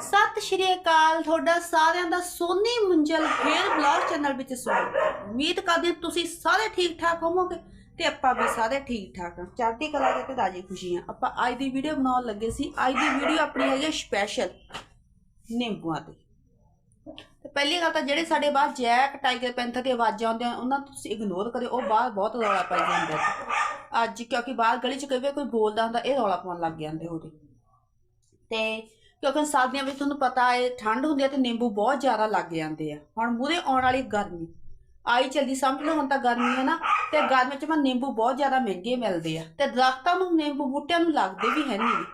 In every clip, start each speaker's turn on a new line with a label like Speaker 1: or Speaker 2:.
Speaker 1: ਸਤਿ ਸ਼੍ਰੀ ਅਕਾਲ, ਤੁਹਾਡਾ ਸਾਰਿਆਂ ਦਾ ਸੋਨੀ ਮੁੰਜਲ ਫੇਰ ਬਲੌਗ ਚੈਨਲ ਵਿੱਚ ਸਵਾਗਤ ਉਮੀਦ ਕਰਦੇ ਤੁਸੀਂ ਸਾਰੇ ਠੀਕ ਠਾਕ ਹੋਵੋਗੇ ਤੇ ਆਪਾਂ ਵੀ ਸਾਰੇ ਠੀਕ ਠਾਕ ਹਾਂ। ਚੜ੍ਹਦੀ ਕਲਾ ਦੇ ਤੇ ਰਾਜੀ ਖੁਸ਼ੀ ਆਪਾਂ ਅੱਜ ਦੀ ਵੀਡੀਓ ਬਣਾਉਣ ਲੱਗੇ ਸੀ। ਅੱਜ ਦੀ ਵੀਡੀਓ ਆਪਣੀ ਹੈਗੀ ਸਪੈਸ਼ਲ ਨਿੰਬੂਆਂ ਦੀ। ਤੇ ਪਹਿਲੀ ਗੱਲ ਤਾਂ ਜਿਹੜੇ ਸਾਡੇ ਬਾਹਰ ਜੈਕ, ਟਾਈਗਰ ਪੈਂਥਰ ਦੀ ਆਵਾਜ਼ਾਂ ਆਉਂਦੀਆਂ, ਉਹਨਾਂ ਨੂੰ ਤੁਸੀਂ ਇਗਨੋਰ ਕਰਿਓ। ਉਹ ਬਾਹਰ ਬਹੁਤ ਰੌਲਾ ਪਾਈ ਜਾਂਦਾ ਆ। ਅੱਜ ਕਿਉਂਕਿ ਬਾਹਰ ਗਲੀ 'ਚ ਕਈ ਵਾਰ ਕੋਈ ਬੋਲਦਾ ਹੁੰਦਾ, ਇਹ ਰੌਲਾ ਪਾਉਣ ਲੱਗ ਜਾਂਦੇ ਉਹਦੇ। ਤੇ ਕਿਉਂਕਿ ਸਰਦੀਆਂ ਵਿੱਚ ਤੁਹਾਨੂੰ ਪਤਾ ਹੈ ਠੰਡ ਹੁੰਦੀ ਹੈ ਤੇ ਨਿੰਬੂ ਬਹੁਤ ਜ਼ਿਆਦਾ ਲੱਗ ਜਾਂਦੇ ਆ। ਹੁਣ ਮੂਰੇ ਆਉਣ ਵਾਲੀ ਗਰਮੀ ਆਈ ਚੱਲਦੀ ਸਮਝ ਲਓ ਹੁਣ ਤਾਂ ਗਰਮੀ ਹੈ ਨਾ ਤੇ ਗਰਮੀ 'ਚ ਮੈਂ ਨਿੰਬੂ ਬਹੁਤ ਜ਼ਿਆਦਾ ਮਹਿੰਗੇ ਮਿਲਦੇ ਆ। ਤੇ ਦਰਖਤਾਂ ਨੂੰ ਨਿੰਬੂ ਬੂਟਿਆਂ ਨੂੰ ਲੱਗਦੇ ਵੀ ਹੈ ਨਹੀਂ।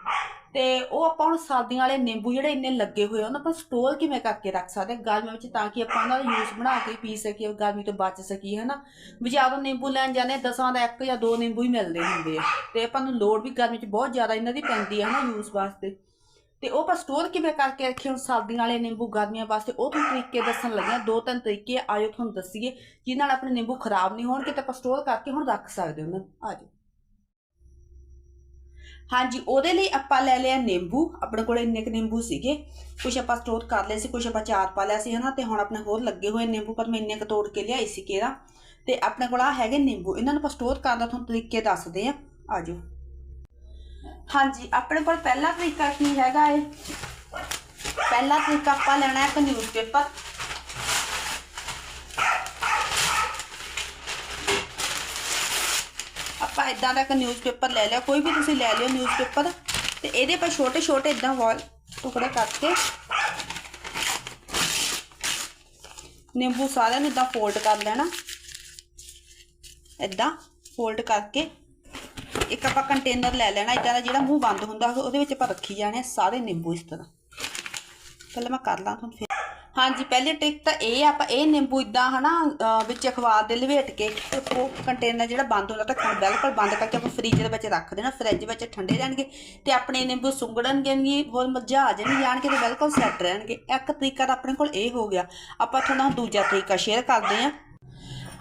Speaker 1: ਤੇ ਉਹ ਆਪਾਂ ਹੁਣ ਸਰਦੀਆਂ ਵਾਲੇ ਨਿੰਬੂ ਜਿਹੜੇ ਇੰਨੇ ਲੱਗੇ ਹੋਏ ਆ ਉਹਨਾਂ ਆਪਾਂ ਸਟੋਰ ਕਿਵੇਂ ਕਰਕੇ ਰੱਖ ਸਕਦੇ ਹਾਂ ਗਰਮੀ ਵਿੱਚ ਤਾਂ ਕਿ ਆਪਾਂ ਉਹਨਾਂ ਦਾ ਯੂਜ਼ ਬਣਾ ਕੇ ਪੀ ਸਕੀਏ ਗਰਮੀ ਤੋਂ ਬਚ ਸਕੀਏ ਹਨਾ ਬਾਜ਼ਾਰੋਂ ਨਿੰਬੂ ਲੈਣ ਜਾਂਦੇ ਹਾਂ, ਦਸਾਂ ਦਾ ਇੱਕ ਜਾਂ ਦੋ ਨਿੰਬੂ ਹੀ ਮਿਲਦੇ ਹੁੰਦੇ ਆ। ਤੇ ਆਪਾਂ ਨੂੰ ਲੋੜ ਵੀ ਗਰਮੀ 'ਚ ਬਹੁਤ ਜ਼ਿਆਦਾ ਇਹਨਾਂ ਦੀ ਪੈਂਦੀ ਹੈ ਹਨਾ ਯੂਜ਼ ਵਾਸਤੇ। ਤੇ ਉਹ ਆਪਾਂ ਸਟੋਰ ਕਿਵੇਂ ਕਰਕੇ ਰੱਖੇ ਹੁਣ ਸਰਦੀਆਂ ਵਾਲੇ ਨਿੰਬੂ ਗਰਮੀਆਂ ਵਾਸਤੇ? ਉਹ ਤੁਹਾਨੂੰ ਤਰੀਕੇ ਦੱਸਣ ਲੱਗਿਆ ਦੋ ਤਿੰਨ ਤਰੀਕੇ ਆਇਓ ਤੁਹਾਨੂੰ ਦੱਸੀਏ, ਜਿਨ੍ਹਾਂ ਨਾਲ ਆਪਣੇ ਨਿੰਬੂ ਖਰਾਬ ਨਹੀਂ ਹੋਣਗੇ ਤੇ ਆਪਾਂ ਸਟੋਰ ਕਰਕੇ ਹੁਣ ਰੱਖ ਸਕਦੇ ਉਹਨਾਂ ਨੂੰ। ਆਜੋ ਹਾਂਜੀ, ਉਹਦੇ ਲਈ ਆਪਾਂ ਲੈ ਲਿਆ ਨਿੰਬੂ। ਆਪਣੇ ਕੋਲ ਇੰਨੇ ਕੁ ਨਿੰਬੂ ਸੀਗੇ। ਕੁਝ ਆਪਾਂ ਸਟੋਰ ਕਰ ਲਏ ਸੀ ਕੁਝ ਆਪਾਂ ਚਾਰ ਪਾ ਲਿਆ ਸੀ, ਹਨਾ? ਤੇ ਹੁਣ ਆਪਣੇ ਹੋਰ ਲੱਗੇ ਹੋਏ ਨਿੰਬੂ, ਪਰ ਮੈਂ ਇੰਨੇ ਕੁ ਤੋੜ ਕੇ ਲਿਆਈ ਸੀ ਕਿਹੜਾ। ਤੇ ਆਪਣੇ ਕੋਲ ਆ ਹੈਗੇ ਨਿੰਬੂ। ਇਹਨਾਂ ਨੂੰ ਆਪਾਂ ਸਟੋਰ ਕਰਨ ਦਾ ਤੁਹਾਨੂੰ ਤਰੀਕੇ ਦੱਸਦੇ ਆ। ਆਜੋ ਹਾਂਜੀ, ਆਪਣੇ ਕੋਲ ਪਹਿਲਾ ਤਰੀਕਾ ਕੀ ਹੈਗਾ ਏ ਪਹਿਲਾ ਤਰੀਕਾ ਆਪਾਂ ਲੈਣਾ ਹੈ ਇੱਕ ਨਿਊਜ਼ਪੇਪਰ ਆਪਾਂ ਇਦਾਂ ਦਾ ਇੱਕ ਨਿਊਜ਼ਪੇਪਰ ਲੈ ਲਿਆ। ਕੋਈ ਵੀ ਤੁਸੀਂ ਲੈ ਲਿਓ ਨਿਊਜ਼ਪੇਪਰ ਤੇ ਇਹਦੇ ਪਰ ਛੋਟੇ ਛੋਟੇ ਇਦਾਂ ਵਾਲ, ਟੁਕੜੇ ਕਰਕੇ ਨਿੰਬੂ ਸਾਰਿਆਂ ਨੂੰ ਇਦਾਂ ਫੋਲਡ ਕਰ ਲੈਣਾ। ਇਦਾਂ ਫੋਲਡ ਕਰਕੇ ਇੱਕ ਆਪਾਂ ਕੰਟੇਨਰ ਲੈ ਲੈਣਾ, ਇਦਾਂ ਦਾ ਜਿਹੜਾ ਮੂੰਹ ਬੰਦ ਹੁੰਦਾ ਉਹਦੇ ਵਿੱਚ ਆਪਾਂ ਰੱਖੀ ਜਾਣੇ ਸਾਰੇ ਨਿੰਬੂ ਇਸ ਤਰ੍ਹਾਂ। ਪਹਿਲਾਂ ਮੈਂ ਕਰ ਲਾਂ ਤੁਹਾਨੂੰ ਫਿਰ। ਹਾਂਜੀ, ਪਹਿਲੀ ਟ੍ਰਿਕ ਤਾਂ ਇਹ ਆਪਾਂ ਇਹ ਨਿੰਬੂ ਇਦਾਂ ਹਨਾ, ਅਹ ਵਿੱਚ ਅਖਬਾਰ ਦੇ ਲਵੇਟ ਕੇ ਉਹ ਕੰਟੇਨਰ ਜਿਹੜਾ ਬੰਦ ਹੁੰਦਾ ਢੱਕਣ ਬਿਲਕੁਲ ਬੰਦ ਕਰਕੇ ਆਪਾਂ ਫ੍ਰਿਜ ਦੇ ਵਿੱਚ ਰੱਖ ਦੇਣਾ ਫ੍ਰਿਜ ਵਿੱਚ ਠੰਡੇ ਰਹਿਣਗੇ ਤੇ ਆਪਣੇ ਨਿੰਬੂ ਸੁੰਗੜਨਗੇ ਨਹੀਂ ਹੋਰ ਮਰਝਾ ਨਹੀਂ ਜਾਣਗੇ ਤੇ ਬਿਲਕੁਲ ਸੈੱਟ ਰਹਿਣਗੇ। ਇੱਕ ਤਰੀਕਾ ਤਾਂ ਆਪਣੇ ਕੋਲ ਇਹ ਹੋ ਗਿਆ, ਆਪਾਂ ਤੁਹਾਨੂੰ ਦੂਜਾ ਤਰੀਕਾ ਸ਼ੇਅਰ ਕਰਦੇ ਹਾਂ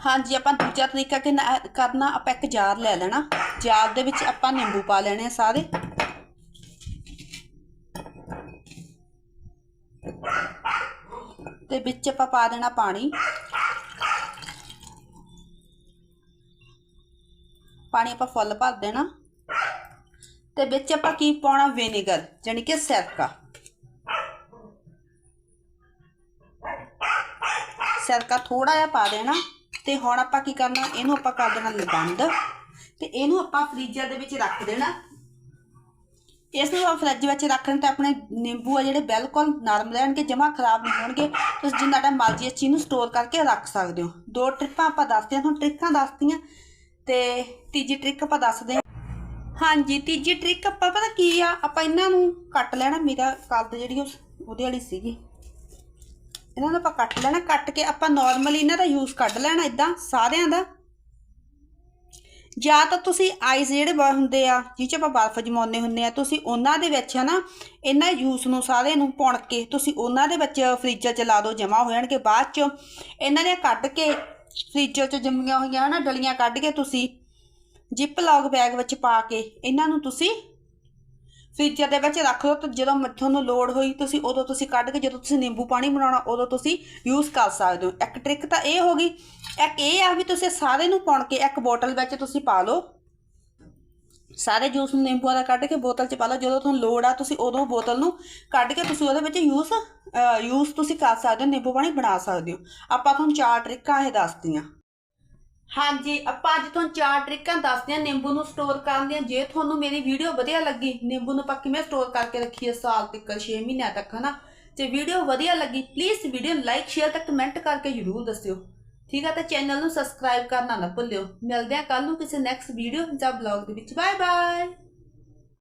Speaker 1: ਹਾਂਜੀ, ਆਪਾਂ ਦੂਜਾ ਤਰੀਕਾ ਕਿ ਕਰਨਾ, ਆਪਾਂ ਇੱਕ ਜਾਰ ਲੈ ਲੈਣਾ। ਜਾਰ ਦੇ ਵਿੱਚ ਆਪਾਂ ਨਿੰਬੂ ਪਾ ਲੈਣੇ ਆ ਸਾਰੇ। ਤੇ ਵਿੱਚ ਆਪਾਂ ਪਾ ਦੇਣਾ ਪਾਣੀ। ਪਾਣੀ ਆਪਾਂ ਫੁੱਲ ਭਰ ਦੇਣਾ। ਤੇ ਵਿੱਚ ਆਪਾਂ ਕੀ ਪਾਉਣਾ? ਵਿਨੇਗਰ ਯਾਨੀ ਕਿ ਸਿਰਕਾ। ਸਿਰਕਾ ਥੋੜਾ ਜਿਹਾ ਪਾ ਦੇਣਾ। ਤੇ ਹੁਣ ਆਪਾਂ ਕੀ ਕਰਨਾ, ਇਹਨੂੰ ਆਪਾਂ ਕਰ ਦੇਣਾ ਬੰਦ ਤੇ ਇਹਨੂੰ ਆਪਾਂ ਫ੍ਰੀਜ਼ਰ ਦੇ ਵਿੱਚ ਰੱਖ ਦੇਣਾ। ਇਸ ਨੂੰ ਆਪਾਂ ਫ੍ਰਿਜ ਵਿੱਚ ਰੱਖਣ ਤੇ ਆਪਣੇ ਨਿੰਬੂ ਆ ਜਿਹੜੇ ਬਿਲਕੁਲ ਨਰਮ ਰਹਿਣਗੇ ਜਮਾ ਖਰਾਬ ਨਹੀਂ ਹੋਣਗੇ, ਤੁਸੀਂ ਜਿੰਨਾ ਟਾਈਮ ਮਰਜ਼ੀ ਇਸ ਚੀਜ਼ ਨੂੰ ਸਟੋਰ ਕਰਕੇ ਰੱਖ ਸਕਦੇ ਹੋ। ਦੋ ਟ੍ਰਿਪਾਂ ਆਪਾਂ ਦੱਸਦੇ ਹਾਂ, ਤੁਹਾਨੂੰ ਟ੍ਰਿਕਾਂ ਦੱਸਦੀਆਂ ਤੇ ਤੀਜੀ ਟ੍ਰਿਕ ਆਪਾਂ ਦੱਸਦੇ ਹਾਂ। ਹਾਂਜੀ, ਤੀਜੀ ਟ੍ਰਿਕ ਆਪਾਂ ਪਤਾ ਕੀ ਆ, ਆਪਾਂ ਇਹਨਾਂ ਨੂੰ ਕੱਟ ਲੈਣਾ, ਮੇਰਾ ਕੱਦ ਜਿਹੜੀ ਉਹ ਉਹਦੇ ਵਾਲੀ ਸੀਗੀ। ਇਹਨਾਂ ਨੂੰ ਆਪਾਂ ਕੱਟ ਲੈਣਾ, ਕੱਟ ਕੇ ਆਪਾਂ ਨਾਰਮਲੀ ਇਹਨਾਂ ਦਾ ਯੂਜ਼ ਕੱਢ ਲੈਣਾ ਇਦਾਂ ਸਾਰਿਆਂ ਦਾ। ਜਾਂ ਤਾਂ ਤੁਸੀਂ ਆਈਸ ਜਿਹੜੇ ਹੁੰਦੇ ਆ, ਜਿਹ 'ਚ ਆਪਾਂ ਬਰਫ਼ ਜਮਾਉਂਦੇ ਹੁੰਦੇ ਆ, ਤੁਸੀਂ ਉਹਨਾਂ ਦੇ ਵਿੱਚ ਹਨਾ ਇਹਨਾਂ ਜੂਸ ਨੂੰ ਸਾਰੇ ਨੂੰ ਪੁਣ ਕੇ ਤੁਸੀਂ ਉਹਨਾਂ ਦੇ ਵਿੱਚ ਫ੍ਰੀਜ਼ਰ 'ਚ ਲਾ ਦਿਓ ਜਮਾ ਹੋ ਜਾਣਗੇ ਬਾਅਦ 'ਚ। ਇਹਨਾਂ ਨੇ ਕੱਢ ਕੇ ਫ੍ਰੀਜ਼ਰ 'ਚ ਜੰਮੀਆਂ ਹੋਈਆਂ ਹਨਾ, ਡਲੀਆਂ ਕੱਢ ਕੇ ਤੁਸੀਂ ਜਿਪ ਲੌਗ ਬੈਗ ਵਿੱਚ ਪਾ ਕੇ ਇਹਨਾਂ ਨੂੰ ਤੁਸੀਂ ਫ੍ਰੀਜ਼ਰ ਦੇ ਵਿੱਚ ਰੱਖ ਲਓ, ਤੇ ਜਦੋਂ ਤੁਹਾਨੂੰ ਲੋੜ ਹੋਈ, ਤੁਸੀਂ ਉਦੋਂ ਤੁਸੀਂ ਕੱਢ ਕੇ ਜਦੋਂ ਤੁਸੀਂ ਨਿੰਬੂ ਪਾਣੀ ਬਣਾਉਣਾ, ਉਦੋਂ ਤੁਸੀਂ ਯੂਜ਼ ਕਰ ਸਕਦੇ ਹੋ। ਇੱਕ ਟ੍ਰਿਕ ਤਾਂ ਇਹ ਹੋ ਗਈ। ਇੱਕ ਇਹ ਆ ਵੀ ਤੁਸੀਂ ਸਾਰੇ ਨੂੰ ਪਾਉਣ ਕੇ ਇੱਕ ਬੋਤਲ ਵਿੱਚ ਤੁਸੀਂ ਪਾ ਲਓ। ਸਾਰੇ ਜੂਸ ਨੂੰ ਨਿੰਬੂਆਂ ਦਾ ਕੱਢ ਕੇ ਬੋਤਲ 'ਚ ਪਾ ਲਓ। ਜਦੋਂ ਤੁਹਾਨੂੰ ਲੋੜ ਆ, ਤੁਸੀਂ ਉਦੋਂ ਬੋਤਲ ਨੂੰ ਕੱਢ ਕੇ ਤੁਸੀਂ ਉਹਦੇ ਵਿੱਚ ਯੂਜ਼ ਯੂਜ਼ ਤੁਸੀਂ ਕਰ ਸਕਦੇ ਹੋ, ਨਿੰਬੂ ਪਾਣੀ ਬਣਾ ਸਕਦੇ ਹੋ। ਆਪਾਂ ਤੁਹਾਨੂੰ ਚਾਰ ਟ੍ਰਿਕਾਂ ਇਹ ਦੱਸਦੀਆਂ ਹਾਂਜੀ, ਆਪਾਂ ਅੱਜ ਤੁਹਾਨੂੰ ਚਾਰ ਟ੍ਰਿਕਾਂ ਦੱਸਦੇ ਹਾਂ ਨਿੰਬੂ ਨੂੰ ਸਟੋਰ ਕਰਨ ਦੀਆਂ। ਜੇ ਤੁਹਾਨੂੰ ਮੇਰੀ ਵੀਡੀਓ ਵਧੀਆ ਲੱਗੀ, ਨਿੰਬੂ ਨੂੰ ਆਪਾਂ ਕਿਵੇਂ ਸਟੋਰ ਕਰਕੇ ਰੱਖੀਏ ਸਾਲ ਤੱਕ 6 ਮਹੀਨਿਆਂ ਤੱਕ, ਹਨਾ? ਜੇ ਵੀਡੀਓ ਵਧੀਆ ਲੱਗੀ ਪਲੀਜ਼ ਵੀਡੀਓ ਨੂੰ ਲਾਈਕ ਸ਼ੇਅਰ ਤੇ ਕਮੈਂਟ ਕਰਕੇ ਜਰੂਰ ਦੱਸਿਓ। ਠੀਕ ਆ, ਤਾਂ ਚੈਨਲ ਨੂੰ ਸਬਸਕ੍ਰਾਈਬ ਕਰਨਾ ਨਾ ਭੁੱਲਿਓ। ਮਿਲਦੇ ਹਾਂ ਕੱਲ ਨੂੰ ਕਿਸੇ ਨੈਕਸਟ ਵੀਡੀਓ ਜਾਂ ਬਲੌਗ ਦੇ ਵਿੱਚ। Bye bye